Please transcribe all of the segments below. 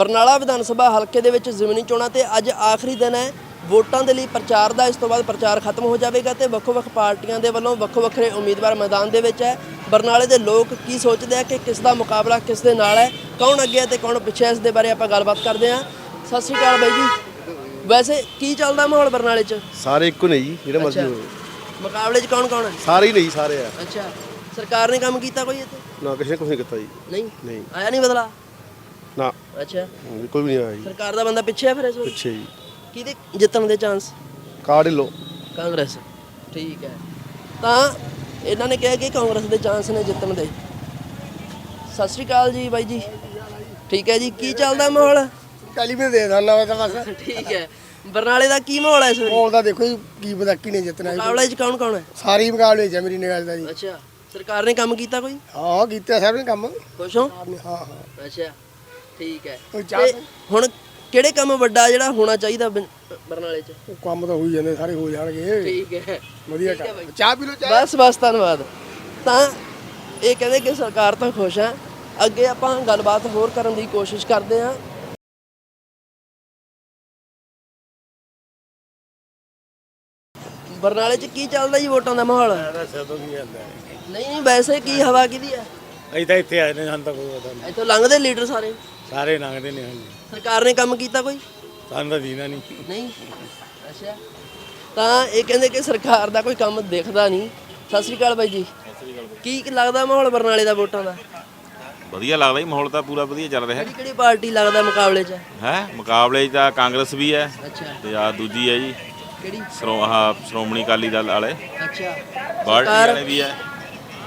ਬਰਨਾਲਾ ਵਿਧਾਨ ਸਭਾ ਹਲਕੇ ਦੇ ਵਿੱਚ ਜ਼ਮੀਨੀ ਚੋਣਾਂ ਤੇ ਅੱਜ ਆਖਰੀ ਦਿਨ ਹੈ। ਵੋਟਾਂ ਦੇ ਲਈ ਪ੍ਰਚਾਰ ਦਾ ਇਸ ਤੋਂ ਬਾਅਦ ਪ੍ਰਚਾਰ ਖਤਮ ਹੋ ਜਾਵੇਗਾ ਤੇ ਵੱਖੋ-ਵੱਖ ਪਾਰਟੀਆਂ ਦੇ ਵੱਲੋਂ ਵੱਖੋ-ਵੱਖਰੇ ਉਮੀਦਵਾਰ ਮੈਦਾਨ ਦੇ ਵਿੱਚ ਹੈ। ਬਰਨਾਲੇ ਦੇ ਲੋਕ ਕੀ ਸੋਚਦੇ ਆ ਕਿ ਕਿਸ ਦਾ ਮੁਕਾਬਲਾ ਕਿਸ ਦੇ ਨਾਲ ਹੈ ਕੌਣ ਅੱਗੇ ਹੈ ਤੇ ਕੌਣ ਪਿੱਛੇ ਹੈ ਇਸ ਦੇ ਬਾਰੇ ਆਪਾਂ ਗੱਲਬਾਤ ਕਰਦੇ ਹਾਂ। ਸਤਿ ਸ਼੍ਰੀ ਅਕਾਲ ਬਾਈ ਜੀ। ਵੈਸੇ ਕੀ ਚੱਲਦਾ ਮਾਹੌਲ ਬਰਨਾਲੇ 'ਚ? ਸਾਰੇ ਇੱਕੋ ਨੇ ਜੀ ਜਿਹੜੇ ਮਰਜ਼ੀ। ਹੋਵੇ। ਮੁਕਾਬਲੇ 'ਚ ਕੌਣ ਕੌਣ ਹੈ? ਸਾਰੇ ਹੀ ਨਹੀਂ ਸਾਰੇ ਆ। ਅੱਛਾ। ਸਰਕਾਰ ਨੇ ਕੰਮ ਕੀਤਾ ਕੋਈ ਇੱਥੇ? ਨਾ ਕਿਸੇ ਨੇ ਕੁਛ ਨਹੀਂ ਕੀਤਾ ਜੀ। ਨਹੀਂ? ਨਹੀਂ। ਆਇਆ ਨਹੀਂ ਬਦਲਾ ਨਾ। ਅੱਛਾ। ਬਿਲਕੁਲ ਵੀ ਨਹੀਂ ਆਇਆ ਜੀ। ਸਰਕਾਰ ਦਾ ਬੰਦਾ ਪਿੱਛੇ ਹੈ ਫਿਰ ਇਸ ਵਾਰੀ? ਪਿੱਛੇ ਜੀ। ਕਿਹਦੇ ਜਿੱਤਣ ਦੇ ਚਾਂਸ ਕਾਰਡ ਹੀ ਲਓ ਕਾਂਗਰਸ। ਠੀਕ ਹੈ। ਤਾਂ ਇਹਨਾਂ ਨੇ ਕਿਹਾ ਕਿ ਕਾਂਗਰਸ ਦੇ ਚਾਂਸ ਨੇ ਜਿੱਤਣ ਦੇ। ਸਤਿ ਸ਼੍ਰੀ ਅਕਾਲ ਜੀ ਬਾਈ ਜੀ। ਠੀਕ ਹੈ ਜੀ ਕੀ ਚੱਲਦਾ ਮਾਹੌਲ? ਕਾਲੀ ਵੀ ਦੇ ਦਾਂ ਨਾ ਤਾਂ ਬਸ। ਠੀਕ ਹੈ। ਬਰਨਾਲੇ ਦਾ ਕੀ ਮਾਹੌਲ ਹੈ ਇਸ ਵਾਰੀ? ਬੋਲ ਦਾ ਦੇਖੋ ਜੀ ਕੀ ਪਤਾ ਕਿਨੇ ਜਿੱਤਣਾ ਜੀ। ਮੁਕਾਬਲੇ 'ਚ ਕੌਣ ਕੌਣ ਹੈ? ਸਾਰੇ ਹੀ ਮੁਕਾਬਲੇ 'ਚ ਆ ਮੇਰੀ ਨਿਗਾਹ ਦਾ ਜੀ। ਅੱਛਾ। ਸਰਕਾਰ ਨੇ ਕੰਮ ਕੀਤਾ ਕੋਈ? ਹਾਂ ਕੀਤਾ ਸਭ ਨੇ ਕੰਮ। ਖੁਸ਼ ਹੋ? ਹਾਂ ਹਾਂ। ਅੱਛਾ। ਠੀਕ ਹੈ। ਕੋਈ ਤੇ ਹੁਣ ਕਿਹੜੇ ਕੰਮ ਵੱਡਾ ਜਿਹੜਾ ਹੋਣਾ ਚਾਹੀਦਾ ਬਨ- ਬਰਨਾਲੇ 'ਚ? ਉਹ ਕੰਮ ਤਾਂ ਹੋਈ ਜਾਂਦੇ ਸਾਰੇ ਹੋ ਜਾਣਗੇ। ਠੀਕ ਹੈ। ਵਧੀਆ ਠੀਕ ਹੈ ਬਾਈ। ਕੰਮ ਚਾਹ ਪੀ ਲਓ ਚਾਹ। ਬਸ ਬਸ ਧੰਨਵਾਦ। ਤਾਂ ਇਹ ਕਹਿੰਦੇ ਕਿ ਸਰਕਾਰ ਤਾਂ ਖੁਸ਼ ਹੈ। ਅੱਗੇ ਆਪਾਂ ਗੱਲਬਾਤ ਹੋਰ ਕਰਨ ਦੀ ਕੋਸ਼ਿਸ਼ ਕਰਦੇ ਹਾਂ। ਬਰਨਾਲੇ 'ਚ ਕੀ ਚੱਲਦਾ ਜੀ ਵੋਟਾਂ ਦਾ ਮਾਹੌਲ? ਨਹੀਂ ਨਹੀਂ ਵੈਸੇ ਕੀ ਹਵਾ ਕਿਹਦੀ ਹੈ? ਅਸੀਂ ਤਾਂ ਇੱਥੇ ਆਏ ਨੇ ਸਾਨੂੰ ਤਾਂ ਕੋਈ ਪਤਾ ਨਹੀਂ। ਇੱਥੋਂ ਲੰਘਦੇ ਲੀਡਰ ਸਾਰੇ? ਸਾਰੇ ਲੰਘਦੇ ਨੇ ਹਾਂਜੀ। ਸਰਕਾਰ ਨੇ ਕੰਮ ਕੀਤਾ ਕੋਈ? ਸਾਨੂੰ ਤਾਂ ਦੀਨਾ ਨਹੀਂ। ਨਹੀਂ? ਅੱਛਾ। ਤਾਂ ਇਹ ਕਹਿੰਦੇ ਕਿ ਸਰਕਾਰ ਦਾ ਕੋਈ ਕੰਮ ਦਿਖਦਾ ਨਹੀਂ। ਸਤਿ ਸ਼੍ਰੀ ਅਕਾਲ ਬਾਈ ਜੀ। ਕੀ ਲੱਗਦਾ ਮਾਹੌਲ ਬਰਨਾਲੇ ਦਾ ਵੋਟਾਂ ਦਾ? ਵਧੀਆ ਲੱਗਦਾ ਜੀ ਮਾਹੌਲ ਤਾਂ ਪੂਰਾ ਵਧੀਆ ਚੱਲ ਰਿਹਾ। ਕਿਹੜੀ ਕਿਹੜੀ ਪਾਰਟੀ ਲੱਗਦਾ ਮੁਕਾਬਲੇ 'ਚ? ਹੈ? ਮੁਕਾਬਲੇ 'ਚ ਤਾਂ ਕਾਂਗਰਸ ਵੀ ਹੈ ਅੱਛਾ। ਤੇ ਆ ਦੂਜੀ ਹੈ ਜੀ। ਕਿਹੜੀ? ਸ਼੍ਰੋਮਣੀ ਅਕਾਲੀ ਦਲ ਵਾਲੇ। ਅੱਛਾ। ਵਾਲੇ ਵੀ ਹੈ।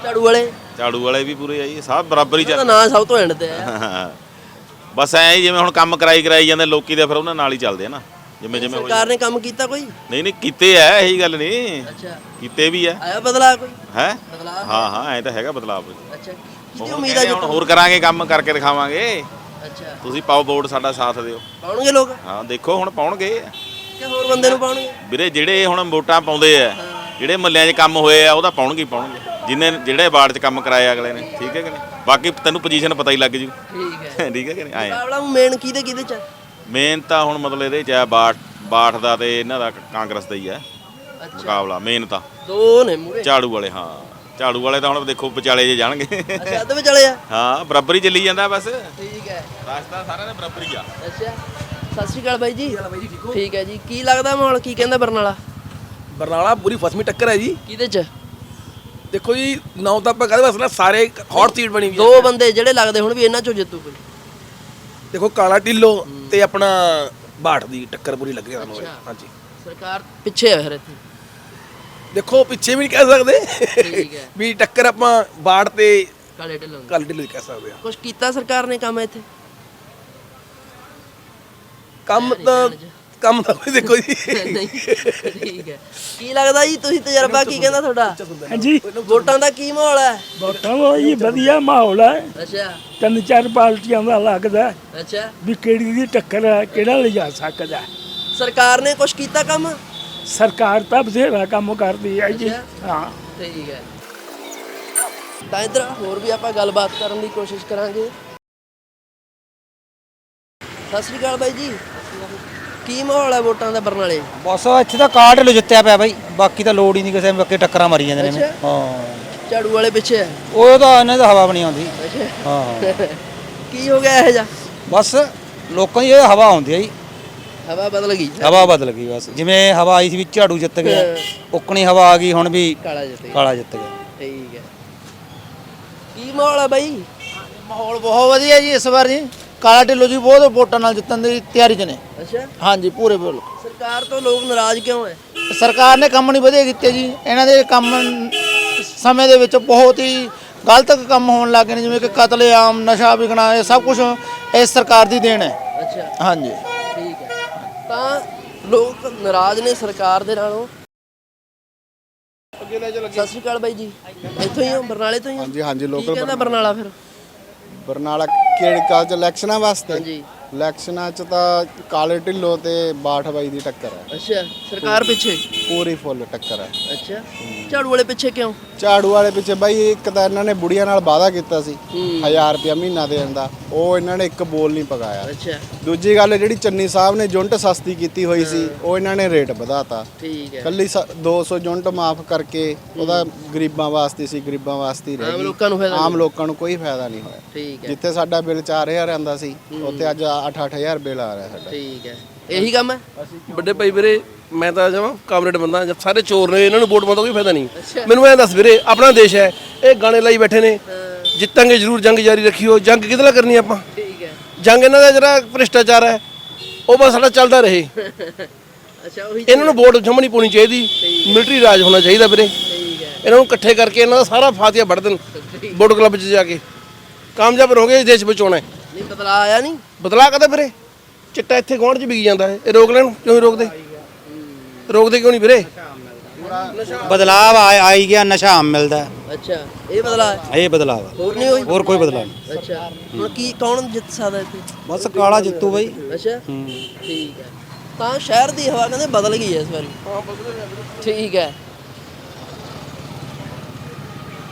ਝਾੜੂ ਵਾਲੇ? ਝਾੜੂ ਵਾਲੇ ਵੀ ਪੂਰੇ ਆ ਜੀ ਸਭ ਬਰਾਬਰ ਹੀ ਉਹਦਾ ਚੱਲ ਨਾਂ ਸਭ ਤੋਂ ਐਂਡ ਤੇ ਹੈ ਬਸ ਐ ਜਿਵੇਂ ਹੁਣ ਕੰਮ ਕਰਾਈ ਕਰਾਈ ਜਾਂਦੇ ਲੋਕੀ ਦੇ ਫਿਰ ਉਹਨਾਂ ਨਾਲ ਹੀ ਚੱਲਦੇ ਆ ਨਾ ਜਿਵੇਂ ਜਿਵੇਂ ਸਰਕਾਰ ਨੇ ਕੰਮ ਕੀਤਾ ਕੋਈ? ਨਹੀਂ ਨਹੀਂ ਕੀਤੇ ਐ ਇਹੀ ਗੱਲ ਨਹੀਂ। ਅੱਛਾ। ਕੀਤੇ ਵੀ ਐ ਆਇਆ ਬਦਲਾ ਕੋਈ? ਹੈ? ਬਦਲਾ ਹਾਂ ਹਾਂ ਐ ਤਾਂ ਹੈਗਾ ਬਦਲਾਅ ਅੱਛਾ ਹੁਣ ਉਮੀਦ ਆ ਕਹਿੰਦੇ ਹੁਣ ਹੋਰ ਕਰਾਂਗੇ ਕੰਮ ਕਰਕੇ ਦਿਖਾਵਾਂਗੇ। ਅੱਛਾ। ਤੁਸੀਂ ਪਾਓ ਵੋਟ ਸਾਡਾ ਸਾਥ ਦਿਓ। ਪਾਉਣਗੇ ਲੋਕ? ਹਾਂ ਦੇਖੋ ਹੁਣ ਪਾਉਣਗੇ। ਕਿ ਹੋਰ ਬੰਦੇ ਨੂੰ ਪਾਉਣਗੇ? ਵੀਰੇ ਜਿਹੜੇ ਹੁਣ ਵੋਟਾਂ ਪਾਉਂਦੇ ਆ ਜਿਹੜੇ ਮੱਲਿਆਂ 'ਚ ਕੰਮ ਹੋਏ ਆ ਉਹਦਾ ਪਾਉਣਗੇ ਹੀ ਪਾਉਣਗੇ। ਜਿੰਨੇ ਜਿਹੜੇ ਵਾਰਡ 'ਚ ਕੰਮ ਕਰਾਇਆ ਅਗਲੇ ਨੇ ਠੀਕ ਹੈ ਕਿ ਨਹੀਂ? ਬਾਕੀ ਤੈਨੂੰ ਪੋਜੀਸ਼ਨ ਪਤਾ ਹੀ ਲੱਗ ਜੂ। ਠੀਕ ਹੈ। ਠੀਕ ਹੈ ਕਿ ਨਹੀਂ? ਆਏ। ਮੁਕਾਬਲਾ ਮੇਨ ਕਿਹਦੇ ਕਿਹਦੇ 'ਚ ਹੈ? ਮੇਨ ਤਾਂ ਹੁਣ ਮਤਲਬ ਇਹਦੇ 'ਚ ਆ ਬਾਠ ਬਾਠ ਦਾ ਤੇ ਇਹਨਾਂ ਦਾ ਕਾਂਗਰਸ ਦਾ ਹੀ ਆ। ਅੱਛਾ। ਮੁਕਾਬਲਾ ਮੇਨ ਤਾਂ। ਦੋ ਨੇ ਮੂਰੇ ਝਾੜੂ ਵਾਲੇ ਹਾਂ। ਝਾੜੂ ਵਾਲੇ ਤਾਂ ਹੁਣ ਦੇਖੋ ਵਿਚਾਲੇ ਜੇ ਜਾਣਗੇ। ਅੱਛਾ ਅੱਧ ਵਿਚਾਲੇ ਆ? ਹਾਂ ਬਰਾਬਰ ਹੀ ਚੱਲੀ ਜਾਂਦਾ ਬਸ। ਠੀਕ ਹੈ। ਰਸਤਾ ਸਾਰਿਆਂ ਦਾ ਬਰਾਬਰ ਹੀ ਆ। ਅੱਛਾ। ਸਤਿ ਸ਼੍ਰੀ ਅਕਾਲ ਬਾਈ ਜੀ। ਠੀਕ ਹੈ ਜੀ। ਕੀ ਲੱਗਦਾ ਮਾਹੌਲ? ਕੀ ਕਹਿੰਦਾ ਬਰਨਾਲਾ? ਬਰਨਾਲਾ ਪੂਰੀ ਫਸਵੀਂ ਟੱਕਰ ਹੈ ਜੀ। ਕਿਹਦੇ 'ਚ? ਦੇਖੋ ਜੀ ਨਾ ਤਾਂ ਆਪਾਂ ਕਹਦੇ ਬਸ ਨਾ ਸਾਰੇ ਹੌਟ ਸੀਟ ਬਣੀ ਹੋਈ ਹੈ ਦੋ ਬੰਦੇ ਜਿਹੜੇ ਲੱਗਦੇ ਹੁਣ ਵੀ ਇਹਨਾਂ 'ਚੋਂ ਜਿੱਤੂ ਕੋਈ। ਦੇਖੋ ਕਾਲਾ ਢਿੱਲੋ ਤੇ ਆਪਣਾ ਬਾਠ ਦੀ ਟੱਕਰ ਪੂਰੀ ਲੱਗ ਸਾਨੂੰ। ਅੱਛਾ। ਹਾਂਜੀ। ਸਰਕਾਰ ਪਿੱਛੇ ਹੈ ਫਿਰ ਇੱਥੇ। ਦੇਖੋ ਪਿੱਛੇ ਵੀ ਨਹੀਂ ਕਹਿ ਸਕਦੇ। ਹੈ। ਵੀ ਟੱਕਰ ਆਪਾਂ ਬਾਠ ਤੇ ਕਾਲੇ ਢਿੱਲੋਂ ਦੀ। ਕਾਲਾ ਢਿੱਲੋ ਦੀ ਕਹਿ ਸਕਦੇ ਆ। ਕੁਛ ਕੀਤਾ ਸਰਕਾਰ ਨੇ ਕੰਮ ਇੱਥੇ? ਕੰਮ ਤਾਂ ਕੰਮ ਤਾਂ ਕੋਈ ਦੇਖੋ ਜੀ। ਨਹੀਂ ਠੀਕ ਹੈ। ਕੀ ਲੱਗਦਾ ਜੀ ਤੁਸੀਂ ਤਜਰਬਾ ਕੀ ਕਹਿੰਦਾ ਤੁਹਾਡਾ? ਹਾਂਜੀ। ਵੋਟਾਂ ਦਾ ਕੀ ਮਾਹੌਲ ਹੈ? ਵੋਟਾਂ ਦਾ ਜੀ ਵਧੀਆ ਮਾਹੌਲ ਹੈ। ਅੱਛਾ। ਤਿੰਨ ਚਾਰ ਪਾਰਟੀਆਂ ਦਾ ਲੱਗਦਾ ਹੈ। ਅੱਛਾ। ਵੀ ਕਿਹੜੀ ਦੀ ਟੱਕਰ ਹੈ ਕਿਹੜਾ ਲਿਜਾ ਸਕਦਾ ਹੈ। ਸਰਕਾਰ ਨੇ ਕੁਛ ਕੀਤਾ ਕੰਮ? ਸਰਕਾਰ ਤਾਂ ਬਥੇਰਾ ਕੰਮ ਕਰਦੀ ਹੈ ਜੀ। ਹਾਂ। ਠੀਕ ਹੈ। ਤਾਂ ਇਧਰ ਹੋਰ ਵੀ ਆਪਾਂ ਗੱਲਬਾਤ ਕਰਨ ਦੀ ਕੋਸ਼ਿਸ਼ ਕਰਾਂਗੇ। ਸਤਿ ਸ਼੍ਰੀ ਅਕਾਲ ਬਾਈ ਜੀ। ਕੀ ਮਾਹੌਲ ਹੈ ਵੋਟਾਂ ਦਾ ਬਰਨਾਲੇ ਬਸ ਇੱਥੇ ਤਾਂ ਕਾਰਡ ਲੋ ਜਿੱਤਿਆ ਪਿਆ ਬਾਈ ਬਾਕੀ ਤਾਂ ਲੋੜ ਹੀ ਨਹੀਂ ਕਿਸੇ ਬਾਕੀ ਟੱਕਰਾਂ ਮਾਰੀ ਜਾਂਦੇ ਨੇ ਅੱਛਾ। ਹਾਂ। ਝਾੜੂ ਵਾਲੇ ਪਿੱਛੇ ਹੈ ਉਹ ਤਾਂ ਇਹਨਾਂ ਦਾ ਹਵਾ ਬਣੀ ਆਉਂਦੀ। ਹਾਂ। ਕੀ ਹੋ ਗਿਆ ਇਹ ਜਾ ਬਸ ਲੋਕਾਂ ਦੀ ਇਹ ਹਵਾ ਆਉਂਦੀ ਹੈ ਜੀ। ਹਵਾ ਬਦਲ ਗਈ। ਹਵਾ ਬਦਲ ਗਈ ਬਸ। ਜਿਵੇਂ ਹਵਾ ਆਈ ਸੀ ਵੀ ਝਾੜੂ ਜਿੱਤ ਗਿਆ ਉਕਣੀ ਹਵਾ ਆ ਗਈ ਹੁਣ ਵੀ ਕਾਲਾ ਜਿੱਤੇ ਕਾਲਾ ਜਿੱਤ ਗਿਆ। ਠੀਕ ਹੈ। ਕੀ ਮਾਹੌਲ ਹੈ ਬਾਈ? ਮਾਹੌਲ ਬਹੁਤ ਵਧੀਆ ਜੀ ਇਸ ਵਾਰ ਜੀ। ਕਾਲਾ ਢਿੱਲੋਂ ਜੀ ਬਹੁਤ ਵੋਟਾਂ ਨਾਲ ਜਿੱਤਣ ਦੀ ਤਿਆਰੀ 'ਚ ਨੇ। ਅੱਛਾ। ਹਾਂਜੀ ਪੂਰੇ ਬੋਲ। ਸਰਕਾਰ ਤੋਂ ਲੋਕ ਨਾਰਾਜ਼ ਕਿਉਂ ਹੈ? ਸਰਕਾਰ ਨੇ ਕੰਮ ਨਹੀਂ ਵਧੀਆ ਕੀਤੇ ਜੀ। ਇਹਨਾਂ ਦੇ ਕੰਮ ਸਮੇਂ ਦੇ ਵਿੱਚ ਬਹੁਤ ਹੀ ਗਲਤ ਕੰਮ ਹੋਣ ਲੱਗੇ ਨੇ ਜਿਵੇਂ ਕਿ ਕਤਲੇਆਮ ਨਸ਼ਾ ਵਿਕਣਾ ਇਹ ਸਭ ਕੁਝ ਇਸ ਸਰਕਾਰ ਦੀ ਦੇਣ ਹੈ। ਅੱਛਾ। ਹਾਂਜੀ। ਠੀਕ ਹੈ। ਤਾਂ ਲੋਕ ਨਾਰਾਜ਼ ਨੇ ਸਰਕਾਰ ਦੇ ਨਾਲੋਂ? ਸਤਿ ਸ਼੍ਰੀ ਅਕਾਲ ਬਾਈ ਜੀ। ਇੱਥੋਂ ਹੀ ਹੋ ਬਰਨਾਲੇ ਤੋਂ ਹੀ ਹੋ? ਹਾਂਜੀ ਹਾਂਜੀ ਕੀ ਲੋਕਲ ਕਹਿੰਦਾ ਬਰਨਾਲਾ ਫਿਰ? ਬਰਨਾਲਾ ਕਿਹੜੇ ਕਾਜ ਇਲੈਕਸ਼ਨਾਂ ਵਾਸਤੇ ਹਾਂਜੀ। ਇਲੈਕਸ਼ਨਾਂ 'ਚ ਤਾਂ ਕਾਲੇ ਢਿੱਲੋਂ ਤੇ ਬਾਠ ਬਾਈ ਦੀ ਟੱਕਰ ਹੈ। ਅੱਛਾ ਸਰਕਾਰ ਪਿੱਛੇ? ਪੂਰੀ ਫੁੱਲ ਟੱਕਰ ਹੈ। ਅੱਛਾ। ਝਾੜੂ ਵਾਲੇ ਪਿੱਛੇ ਕਿਉਂ? ਝਾੜੂ ਵਾਲੇ ਪਿੱਛੇ ਬਾਈ ਇੱਕ ਤਾਂ ਇਹਨਾਂ ਨੇ ਬੁੜੀਆਂ ਨਾਲ ਵਾਅਦਾ ਕੀਤਾ ਸੀ 1000 ਰੁਪਇਆ ਮਹੀਨਾ ਦੇਣ ਦਾ। ਉਹ ਇਹਨਾਂ ਨੇ ਇੱਕ ਬੋਲ ਨਹੀਂ ਪਕਾਇਆ ਅੱਛਾ। ਦੂਜੀ ਗੱਲ ਜਿਹੜੀ ਚੰਨੀ ਸਾਹਿਬ ਨੇ ਯੂਨਿਟ ਸਸਤੀ ਕੀਤੀ ਹੋਈ ਸੀ ਉਹ ਇਹਨਾਂ ਨੇ ਰੇਟ ਵਧਾਤਾ। ਠੀਕ ਹੈ। ਕੱਲੀ ਸ- 200 ਯੂਨਿਟ ਮਾਫ ਕਰਕੇ ਉਹਦਾ ਗਰੀਬਾਂ ਵਾਸਤੇ ਸੀ ਗਰੀਬਾਂ ਵਾਸਤੇ ਰਹਿ ਆਮ ਲੋਕਾਂ ਨੂੰ ਫਾਇਦਾ ਆਮ ਲੋਕਾਂ ਨੂੰ ਕੋਈ ਫਾਇਦਾ ਨਹੀਂ ਹੋਇਆ। ਠੀਕ ਹੈ। ਜਿੱਥੇ ਸਾਡਾ ਬਿੱਲ 4000 ਆਂਦਾ ਸੀ ਉੱਥੇ ਅੱਜ 8-8000 ਬਿੱਲ ਆ ਰਿਹਾ ਸਾਡਾ। ਠੀਕ ਹੈ। ਇਹੀ ਕੰਮ ਹੈ? ਵੱਡੇ ਭਾਈ ਵੀਰੇ ਮੈਂ ਤਾਂ ਜਮਾ ਕਾਮਰੇਡ ਬੰਦਾ ਜਦ ਸਾਰੇ ਚੋਰ ਨੇ ਇਹਨਾਂ ਨੂੰ ਵੋਟ ਪਾਉਣ ਦਾ ਕੋਈ ਫਾਇਦਾ ਨਹੀਂ। ਮੈਨੂੰ ਐਂ ਦੱਸ ਵੀਰੇ ਆਪਣਾ ਦੇਸ਼ ਹੈ ਇਹ ਗਾਣੇ ਲਾਈ ਬੈਠੇ ਨੇ। ਜਿੱਤਾਂਗੇ ਜ਼ਰੂਰ ਜੰਗ ਜਾਰੀ ਰੱਖਿਓ। ਜੰਗ ਕਿਹਦੇ ਨਾਲ ਕਰਨੀ ਆਪਾਂ? ਠੀਕ ਹੈ। ਜੰਗ ਇਹਨਾਂ ਦਾ ਜਿਹੜਾ ਭ੍ਰਿਸ਼ਟਾਚਾਰ ਹੈ ਉਹ ਬਸ ਸਾਡਾ ਚੱਲਦਾ ਰਹੇ। ਅੱਛਾ ਉਹੀ ਇਹਨਾਂ ਨੂੰ ਵੋਟ ਜਮਾ ਨਹੀਂ ਪਾਉਣੀ ਚਾਹੀਦੀ ਮਿਲਟਰੀ ਰਾਜ ਹੋਣਾ ਚਾਹੀਦਾ ਵੀਰੇ। ਠੀਕ ਹੈ। ਇਹਨਾਂ ਨੂੰ ਇਕੱਠੇ ਕਰਕੇ ਇਹਨਾਂ ਦਾ ਸਾਰਾ ਫਾਤਿਆ ਵੜ ਦੇਣ ਵੋਟ ਕਲੱਬ 'ਚ ਜਾ ਕੇ। ਕਾਮਯਾਬ ਰਹੋਗੇ ਇਸ ਦੇਸ਼ ਬਚਾਉਣਾ ਹੈ। ਨਹੀਂ ਬਦਲਾ ਆਇਆ ਨਹੀਂ। ਬਦਲਾ ਕਦੇ ਵੀਰੇ? ਚਿੱਟਾ ਇੱਥੇ ਗਵਾਂਢ 'ਚ ਵਿਕ ਜਾਂਦਾ ਹੈ ਇਹ। ਰੋਕ ਲੈਣ ਕਿਉਂ ਰੋਕਦੇ? ਰੋਕਦੇ ਕਿਉਂ ਨਹੀਂ ਵੀਰੇ? ਬਦਲਾਵ ਆ ਆਈ ਗਿਆ ਨਸ਼ਾ ਆਮ ਮਿਲਦਾ। ਹੈ। ਅੱਛਾ ਇਹ ਬਦਲਾ ਹੈ। ਇਹ ਬਦਲਾਵ ਹੋਰ ਨਹੀਂ ਹੋਈ? ਹੋਰ ਕੋਈ ਬਦਲਾਵ ਨਹੀਂ। ਅੱਛਾ ਹੁਣ ਕੀ ਕੌਣ ਜਿੱਤ ਸਕਦਾ ਇੱਥੇ? ਬਸ ਕਾਲਾ ਜਿੱਤੂ ਬਾਈ। ਅੱਛਾ ਠੀਕ ਹੈ। ਤਾਂ ਸ਼ਹਿਰ ਦੀ ਹਵਾ ਕਹਿੰਦੇ ਬਦਲ ਗਈ ਹੈ ਇਸ ਵਾਰੀ। ਠੀਕ ਹੈ।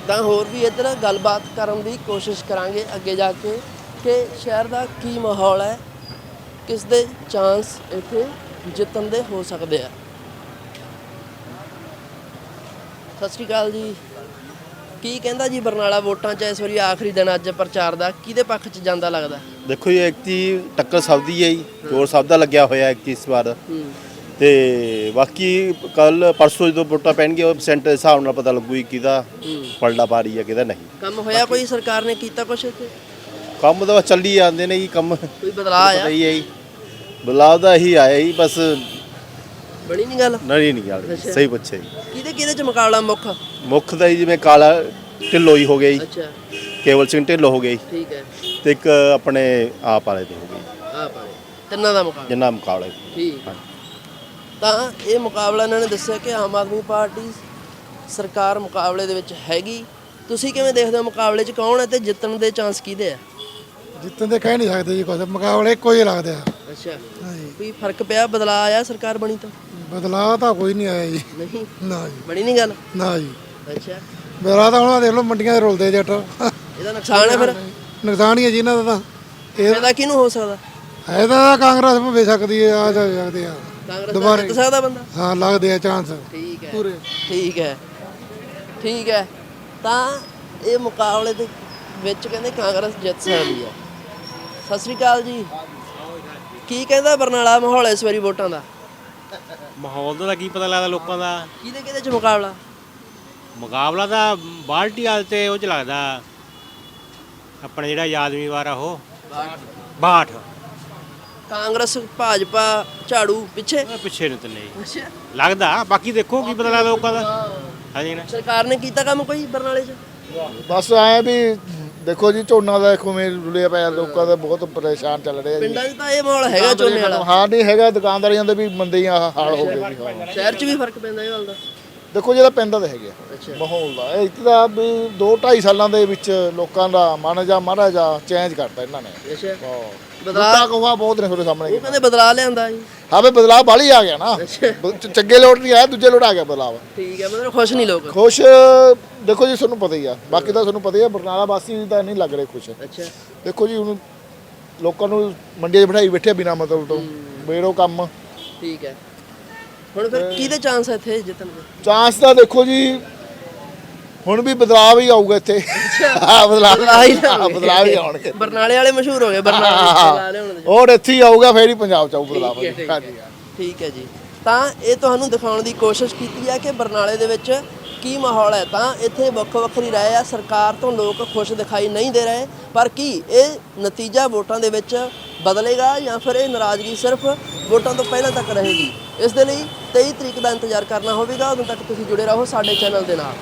ਤਾਂ ਹੋਰ ਵੀ ਇੱਧਰ ਗੱਲਬਾਤ ਕਰਨ ਦੀ ਕੋਸ਼ਿਸ਼ ਕਰਾਂਗੇ ਅੱਗੇ ਜਾ ਕੇ। ਕਿ ਸ਼ਹਿਰ ਦਾ ਕੀ ਮਾਹੌਲ ਹੈ ਕਿਸ ਦੇ ਚਾਂਸ ਇੱਥੇ ਜਿੱਤਣ ਦੇ ਹੋ ਸਕਦੇ ਆ। ਸਤਿ ਸ਼੍ਰੀ ਅਕਾਲ ਜੀ। ਕੀ ਕਹਿੰਦਾ ਜੀ ਬਰਨਾਲਾ ਵੋਟਾਂ 'ਚ ਇਸ ਵਾਰੀ ਆਖਰੀ ਦਿਨ ਅੱਜ ਪ੍ਰਚਾਰ ਦਾ? ਕਿਹਦੇ ਪੱਖ 'ਚ ਜਾਂਦਾ ਲੱਗਦਾ? ਦੇਖੋ ਜੀ ਇੱਕ ਚੀਜ਼ ਟੱਕਰ ਸਭ ਦੀ ਹੈ ਜੀ। ਜੋਰ ਸਭ ਦਾ ਲੱਗਿਆ ਹੋਇਆ ਇੱਕ ਇਸ ਵਾਰ। ਤੇ ਬਾਕੀ ਕੱਲ ਪਰਸੋਂ ਜਦੋਂ ਵੋਟਾਂ ਪੈਣਗੀਆਂ ਉਹ ਪਰਸੈਂਟ ਦੇ ਹਿਸਾਬ ਨਾਲ ਪਤਾ ਲੱਗੂ ਕਿਹਦਾ ਪਲੜਾ ਪਾ ਰਹੀ ਹੈ ਕਿਹਦਾ ਨਹੀਂ। ਕੰਮ ਹੋਇਆ ਕੋਈ ਸਰਕਾਰ ਨੇ ਕੀਤਾ ਕੁਛ ਇੱਥੇ? ਕੰਮ ਤਾਂ ਬਸ ਚੱਲੀ ਜਾਂਦੇ ਨੇ ਜੀ ਕੰਮ ਕੋਈ ਬਦਲਾਅ ਆਇਆ? ਹੀ ਹੈ ਜੀ ਬਦਲਾਵ ਦਾ ਹੀ ਆਇਆ ਜੀ ਬਸ ਬਣੀ ਨਹੀਂ ਗੱਲ? ਨਹੀਂ ਨਹੀਂ ਗੱਲ ਸਹੀ ਪੁੱਛਿਆ ਜੀ। ਕਿਹਦੇ ਕਿਹਦੇ ਚ ਮੁਕਾਬਲਾ ਮੁੱਖ? ਮੁੱਖ ਦਾ ਜੀ ਜਿਵੇਂ ਕਾਲਾ ਢਿੱਲੋਂ ਹੀ ਹੋ ਗਿਆ ਜੀ। ਅੱਛਾ। ਕੇਵਲ ਸਿੰਘ ਢਿੱਲੋਂ ਹੋ ਗਿਆ ਜੀ। ਠੀਕ ਹੈ। ਤੇ ਇੱਕ ਆਪਣੇ ਆਪ ਵਾਲੇ ਦੇ ਹੋ ਗਏ ਜੀ, ਆ ਤਿੰਨਾਂ ਦਾ ਮੁਕਾਬਲਾ? ਜਿੰਨਾ ਮੁਕਾਬਲਾ ਜੀ। ਠੀਕ। ਤਾਂ ਇਹ ਮੁਕਾਬਲਾ ਇਹਨਾਂ ਨੇ ਦੱਸਿਆ ਕਿ ਆਮ ਆਦਮੀ ਪਾਰਟੀ ਸਰਕਾਰ ਮੁਕਾਬਲੇ ਦੇ ਵਿੱਚ ਹੈਗੀ। ਤੁਸੀਂ ਕਿਵੇਂ ਦੇਖਦੇ ਹੋ ਮੁਕਾਬਲੇ 'ਚ ਕੌਣ ਹੈ ਤੇ ਜਿੱਤਣ ਦੇ ਚਾਂਸ ਕਿਹਦੇ ਆ? ਜਿੱਤਨ ਦੇ ਕਹਿ ਨਹੀਂ ਸਕਦੇ ਜੀ ਕੁਝ ਮੁਕਾਬਲੇ ਇੱਕੋ ਹੀ ਲੱਗਦੇ ਆ। ਅੱਛਾ। ਕੋਈ ਫ਼ਰਕ ਪਿਆ? ਬਦਲਾਅ ਆਇਆ ਸਰਕਾਰ ਬਣੀ ਤਾਂ? ਬਦਲਾਅ ਤਾਂ ਕੋਈ ਨਹੀਂ ਆਇਆ ਜੀ। ਨਹੀਂ? ਨਾ ਜੀ। ਬਣੀ ਨਹੀਂ ਗੱਲ? ਨਾ ਜੀ। ਅੱਛਾ। ਬਦਲਾਅ ਤਾਂ ਹੁਣ ਦੇਖ ਲਓ ਮੰਡੀਆਂ ਦੇ ਰੁਲਦੇ ਜੱਟ। ਇਹਦਾ ਨੁਕਸਾਨ ਹੈ ਫਿਰ? ਨੁਕਸਾਨ ਹੀ ਹੈ ਜੀ ਇਹਨਾਂ ਦਾ ਤਾਂ। ਇਹ ਫਾਇਦਾ ਕਿਹਨੂੰ ਹੋ ਸਕਦਾ? ਹੈ ਤਾਂ ਕਾਂਗਰਸ ਭਵੇ ਸਕਦੀ ਹੈ ਆ ਜਾ ਸਕਦੇ ਆ। ਕਾਂਗਰਸ ਦਾ ਜਿੱਤ ਸਕਦਾ ਬੰਦਾ? ਹਾਂ ਲੱਗਦੇ ਆ ਚਾਂਸ ਠੀਕ ਹੈ। ਠੀਕ ਹੈ। ਠੀਕ ਹੈ। ਤਾਂ ਇਹ ਮੁਕਾਬਲੇ ਦੇ ਵਿੱਚ ਕਹਿੰਦੇ ਕਾਂਗਰਸ ਜਿੱਤ ਸਕਦੀ ਹੈ। ਸਤਿ ਸ੍ਰੀ ਅਕਾਲ ਜੀ। ਕੀ ਕਹਿੰਦਾ ਬਰਨਾਲਾ ਮਾਹੌਲ ਇਸ ਵਾਰੀ ਵੋਟਾਂ ਦਾ? ਮਾਹੌਲ ਦਾ ਤਾਂ ਕੀ ਪਤਾ ਲੱਗਦਾ ਲੋਕਾਂ ਦਾ। ਕਿਹਦੇ ਕਿਹਦੇ ਚ ਮੁਕਾਬਲਾ? ਮੁਕਾਬਲਾ ਤਾਂ ਬਾਲਟੀ ਵਾਲ ਤੇ ਉਹ ਚ ਲੱਗਦਾ। ਆਪਣਾ ਜਿਹੜਾ ਯਾਦਵੀ ਵਾਰਾ ਉਹ। ਬਾਠ ਕਾਂਗਰਸ ਭਾਜਪਾ ਝਾੜੂ ਪਿੱਛੇ? ਉਹ ਪਿੱਛੇ ਨੂੰ ਤੇ ਨਹੀਂ ਅੱਛਾ। ਲੱਗਦਾ। ਬਾਕੀ ਦੇਖੋ ਕੀ ਪਤਾ ਲੱਗਦਾ ਲੋਕਾਂ ਦਾ। ਹਾਂਜੀ ਨਾ। ਸਰਕਾਰ ਨੇ ਕੀਤਾ ਕੰਮ ਕੋਈ ਬਰਨਾਲੇ 'ਚ? ਬਸ ਐ ਵੀ ਦੇਖੋ ਜੀ ਝੋਨਾ ਦਾ ਖੁਮੇ ਰੁਲਿਆ ਪਿਆ ਲੋਕਾਂ ਦਾ ਬਹੁਤ ਪਰੇਸ਼ਾਨ ਚੱਲ ਰਿਹਾ ਜੀ। ਪਿੰਡਾਂ 'ਚ ਤਾਂ ਇਹ ਮਾਹੌਲ ਹੈਗਾ ਝੋਨੇ ਵਾਲਾ। ਹਾਂ ਨਹੀਂ ਹੈਗਾ ਦੁਕਾਨਦਾਰੀਆਂ ਦੇ ਵੀ ਮੰਦੇ ਆ ਹਾਲ ਹੋ ਗਏ ਜੀ ਹਾਂ। ਸ਼ਹਿਰ 'ਚ ਵੀ ਫ਼ਰਕ ਪੈਂਦਾ ਇਹ ਗੱਲ ਦਾ? ਦੇਖੋ ਜਿਹੜਾ ਪੈਂਦਾ ਤਾਂ ਹੈਗਾ ਮਾਹੌਲ ਦਾ। ਇਹ ਇੱਕ ਤਾਂ ਵੀ 2 2.5 ਸਾਲਾਂ ਦੇ ਵਿੱਚ ਲੋਕਾਂ ਦਾ ਮਨ ਜਾ ਮਾਰਾ ਜਾ ਚੇਂਜ ਕਰਤਾ ਇਹਨਾਂ ਨੇ। ਅੱਛਾ। ਬਦਲਾਅ ਬਦਲਾ ਕੋਹਾ ਬਹੁਤ ਨੇ ਤੁਹਾਡੇ ਸਾਹਮਣੇ। ਉਹ ਕਹਿੰਦੇ ਬਦਲਾ ਲਿਆਂਦਾ ਜੀ। ਹਾਂ ਵੀ ਬਦਲਾਅ ਬਾਲੀ ਆ ਗਿਆ ਨਾ। ਚੰਗੇ ਲੋਟ ਨਹੀਂ ਆਇਆ ਦੂਜੇ ਲੋਟ ਆ ਗਿਆ ਬਦਲਾਅ। ਠੀਕ ਹੈ ਮਤਲਬ ਖੁਸ਼ ਨਹੀਂ ਲੋਕ। ਖੁਸ਼ ਦੇਖੋ ਜੀ ਤੁਹਾਨੂੰ ਪਤਾ ਹੀ ਆ ਬਾਕੀ ਤਾਂ ਤੁਹਾਨੂੰ ਪਤਾ ਹੀ ਆ ਬਰਨਾਲਾ ਵਾਸੀ ਤਾਂ ਨਹੀਂ ਲੱਗ ਰਹੇ ਖੁਸ਼। ਅੱਛਾ। ਦੇਖੋ ਜੀ ਹੁਣ ਲੋਕਾਂ ਨੂੰ ਮੰਡੀਆਂ 'ਚ ਬਿਠਾਈ ਬੈਠੇ ਬਿਨਾ ਮਤਲਬ ਤੋਂ ਬੇਰੋ ਕੰਮ। ਠੀਕ ਹੈ ਹੁਣ ਫਿਰ ਕਿਹਦੇ ਚਾਂਸ ਹੈ ਇੱਥੇ ਜਿੱਤਣ ਦੇ? ਚਾਂਸ ਤਾਂ ਦੇਖੋ ਜੀ ਹੁਣ ਵੀ ਬਦਲਾਅ ਹੀ ਆਊਗਾ ਇੱਥੇ। ਹਾਂ ਬਦਲਾਅ ਹੀ ਹਾਂ, ਬਦਲਾਅ ਹੀ ਆਉਣਗੇ। ਬਰਨਾਲੇ ਵਾਲੇ ਮਸ਼ਹੂਰ ਹੋ ਗਏ ਬਰਨਾਲੇ ਦੇ ਹੋਰ ਇੱਥੇ ਹੀ ਆਊਗਾ ਫੇਰ ਹੀ ਪੰਜਾਬ 'ਚ ਆਊ ਬਦਲਾਅ ਠੀਕ ਹੈ, ਠੀਕ ਹਾਂਜੀ ਹਾਂ। ਠੀਕ ਹੈ ਜੀ। ਤਾਂ ਇਹ ਤੁਹਾਨੂੰ ਦਿਖਾਉਣ ਦੀ ਕੋਸ਼ਿਸ਼ ਕੀਤੀ ਹੈ ਕਿ ਬਰਨਾਲੇ ਦੇ ਵਿੱਚ ਕੀ ਮਾਹੌਲ ਹੈ। ਤਾਂ ਇੱਥੇ ਵੱਖੋ ਵੱਖਰੀ ਰਾਏ ਆ। ਸਰਕਾਰ ਤੋਂ ਲੋਕ ਖੁਸ਼ ਦਿਖਾਈ ਨਹੀਂ ਦੇ ਰਹੇ। ਪਰ ਕੀ ਇਹ ਨਤੀਜਾ ਵੋਟਾਂ ਦੇ ਵਿੱਚ ਬਦਲੇਗਾ ਜਾਂ ਫਿਰ ਇਹ ਨਾਰਾਜ਼ਗੀ ਸਿਰਫ ਵੋਟਾਂ ਤੋਂ ਪਹਿਲਾਂ ਤੱਕ ਰਹੇਗੀ? ਇਸ ਦੇ ਲਈ 23 ਤਰੀਕ ਦਾ ਇੰਤਜ਼ਾਰ ਕਰਨਾ ਹੋਵੇਗਾ। ਉਦੋਂ ਤੱਕ ਤੁਸੀਂ ਜੁੜੇ ਰਹੋ ਸਾਡੇ ਚੈਨਲ ਦੇ ਨਾਲ।